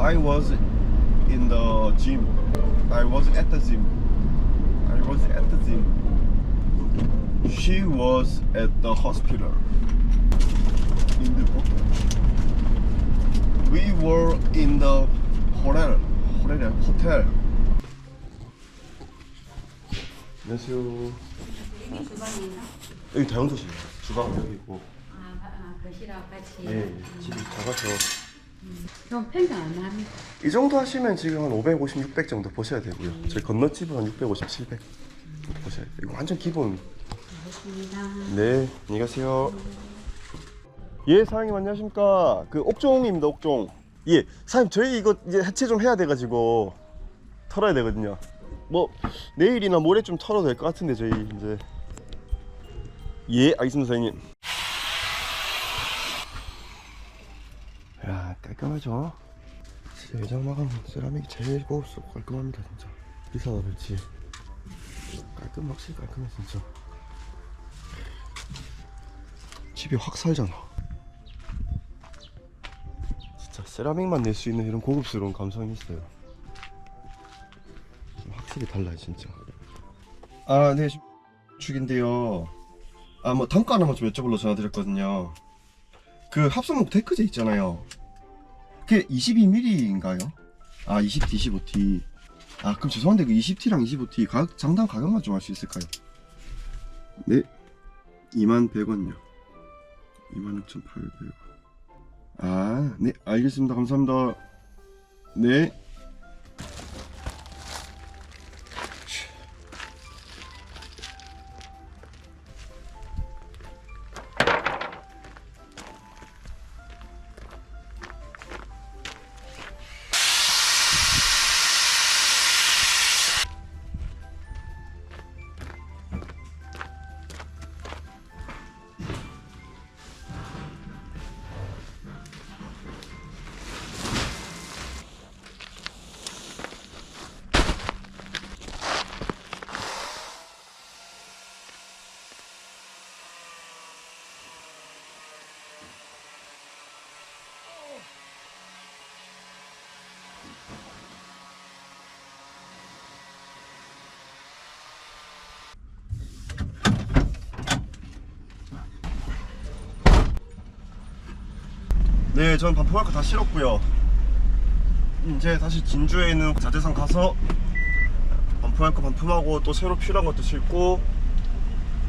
I was in the gym. I was at the gym. I was at the gym. She was at the hospital. In the We were in the hotel. 호텔 호텔. 안녕하세요. 여기 다용도실. 주방 여기 있고. 아, 아 거실하고 같이 네, 집이 작아서. 좀 평당 얼마입니까? 이 정도 하시면 지금 한 550, 600 정도 보셔야 되고요. 저희 건너집은 한 650, 700 보셔야 돼요. 이거 완전 기본. 알겠습니다. 네, 안녕히 가세요. 예, 사장님 안녕하십니까? 그 옥종입니다, 옥종. 예, 사장님 저희 이거 이제 해체 좀 해야 돼가지고 털어야 되거든요. 뭐 내일이나 모레 좀 털어도 될 것 같은데 저희 이제. 예, 알겠습니다, 사장님. 야, 깔끔하죠? 진짜 외장 마감 세라믹이 제일 고급스럽고 깔끔합니다, 진짜. 비싸다 그렇지. 깔끔 확실히 깔끔해 진짜. 집이 확 살잖아. 진짜 세라믹만 낼 수 있는 이런 고급스러운 감성이 있어요. 확실히 달라요, 진짜. 아, 네, 축인데요. 아, 뭐 단가 하나만 좀 여쭤보려 전화드렸거든요. 그 합성목 데크제 있잖아요. 그게 22mm인가요? 아, 20T, 25T. 아, 그럼 죄송한데 그 20T랑 25T 가격, 장당 가격만 좀 알 수 있을까요? 네, 21,100원요. 26,800원. 아, 네, 알겠습니다. 감사합니다. 네. 네, 전 반품할 거다 실었고요. 이제 다시 진주에 있는 자재상 가서 반품할 거 반품하고 또 새로 필요한 것도 실고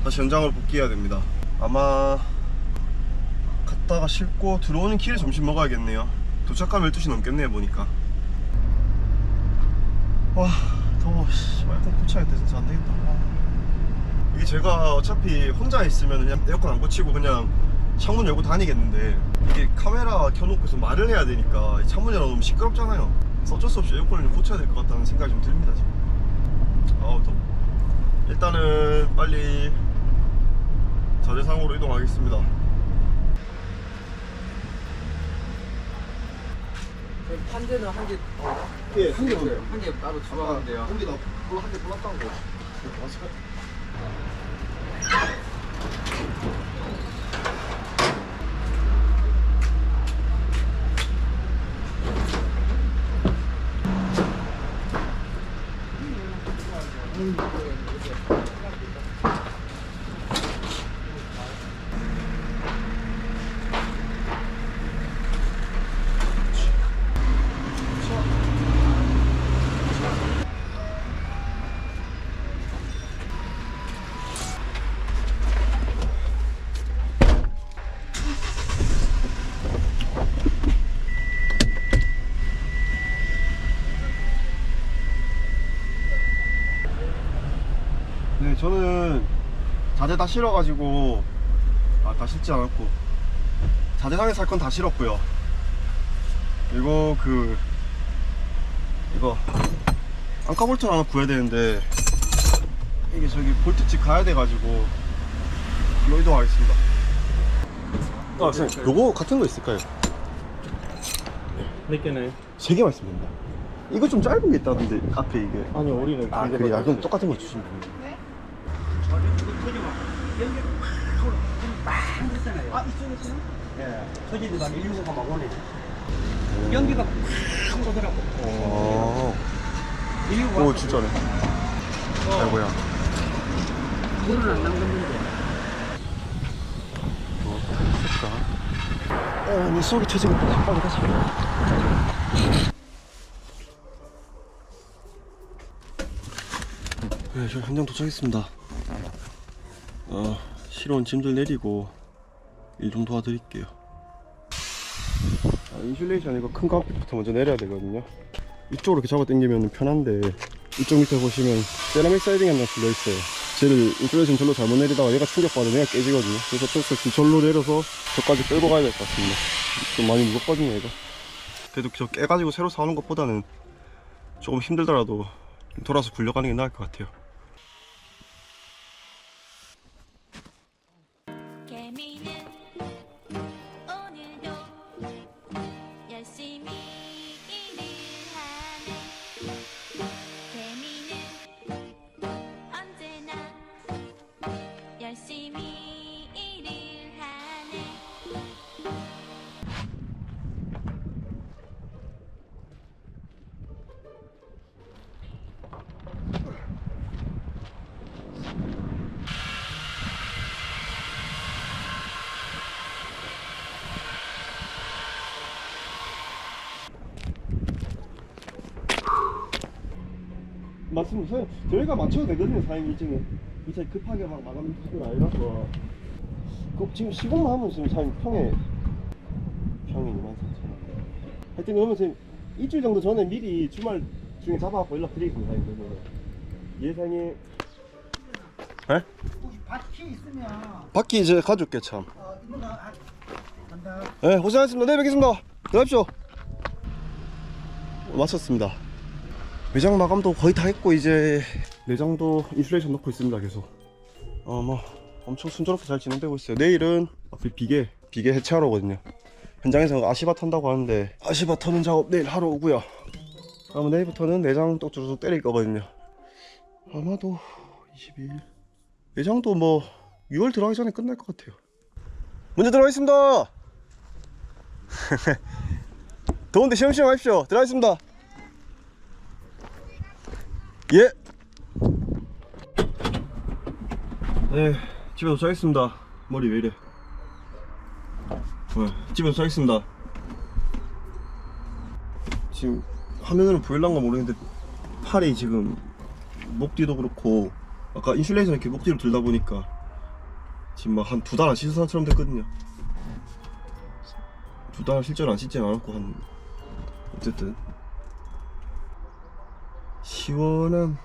다시 현장으로 복귀해야 됩니다. 아마 갔다가 싣고 들어오는 길에 점심 먹어야겠네요. 도착하면 12시 넘겠네요, 보니까. 와, 더워. 씨, 에어컨 고쳐야겠다, 진짜 안 되겠다. 와. 이게 제가 어차피 혼자 있으면 그냥 에어컨 안 고치고 그냥 창문 열고 다니겠는데 이게 카메라 켜놓고서 말을 해야 되니까 이 창문 열어놓으면 시끄럽잖아요. 그래서 어쩔 수 없이 에어컨을 좀 고쳐야 될 것 같다는 생각이 좀 듭니다 지금. 아우 더워. 일단은 빨리 자재상으로 이동하겠습니다. 한대는 한 개, 예, 한개 보세요. 한 개 따로 추가하면 돼요. 한개 더, 한개 골랐다고. 네, Thank you. 자재 다 실어가지고 아, 다 실지 않았고 자재상에 살 건 다 실었고요. 그리고 그 이거 안카볼트 하나 구해야 되는데 이게 저기 볼트집 가야 돼가지고 이거 이동하겠습니다. 아, 선생님, 요거 같은 거 있을까요? 몇 개나요? 세 개만 있으면 된다. 이거 좀 짧은 게 있다던데 앞에 이게. 아니 우리는 아, 긴 그래. 개만 아, 그럼 똑같은 거 주시면 됩니다. 아, 이쪽에서는? 예. 서진이가 165가 막 오네. 오. 연기가 팍 오더라고. 어. 이게 오 진짜네. 아이고야. 물은 안 남겼는데. 어, 내 속이 터지겠다. 빨리 가자. 네, 저 현장 도착했습니다. 어, 실온 짐들 내리고 일 좀 도와드릴게요. 아, 인슐레이션 이거 큰 깡패부터 먼저 내려야 되거든요. 이쪽으로 이렇게 잡아 당기면 편한데 이쪽 밑에 보시면 세라믹 사이딩 하나 들려 있어요. 쟤를 인슐레이션 절로 잘못 내리다가 얘가 충격받으면 얘가 깨지거든요. 그래서 수 없이 절로 내려서 저까지 끌고 가야 될 것 같습니다. 좀 많이 무겁거든요, 얘가. 그래도 저 깨가지고 새로 사오는 것보다는 조금 힘들더라도 돌아서 굴려가는 게 나을 것 같아요. 하 맞습니다. 사장님, 저희가 맞춰도 되거든요, 사장님 일정에. 이 차이 급하게 막 마감 수준 아니라서. 그 지금 시공만 하면 지금 사장님 평에 평이 2만 4천 원. 하여튼 그러면 지금 일주일 정도 전에 미리 주말 중에 잡아갖고 연락드리겠습니다, 사장님. 그러면. 예, 사장님. 에? 혹시 바퀴 있으면 바퀴 이제 가져올게 참. 어, 이모가 아, 간다. 네, 고생하셨습니다. 내일 뵙겠습니다. 들어가십시오. 마쳤습니다. 매장 마감도 거의 다 했고 이제 내장도 인슐레이션 넣고 있습니다. 계속. 어뭐 엄청 순조롭게 잘 진행되고 있어요. 내일은 앞에 비계 비계 해체하러 오거든요. 현장에서 아시바 탄다고 하는데 아시바 터는 작업 내일 하러 오고요. 아마 내일부터는 내장 또 쭈르륵 때릴 거거든요. 아마도 22일. 내장도 뭐 6월 들어가기 전에 끝날 것 같아요. 문제 들어가겠습니다. 더운데 시험시험 하십시오. 들어가겠습니다. 예. 네, 집에 도착했습니다. 머리 왜 이래? 네, 집에 도착했습니다. 지금 화면으로 보일란가 모르겠는데 팔이 지금 목 뒤도 그렇고 아까 인슐레이션 이렇게 목 뒤로 들다 보니까 지금 막 한 두 달 안 씻은 사람처럼 됐거든요. 두 달 실제로 안 씻진 않았고 한 어쨌든 기원은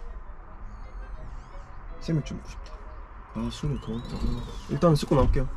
쌤맥주 먹고 싶다. 아 술은 더웠다 일단 씻고 나올게요.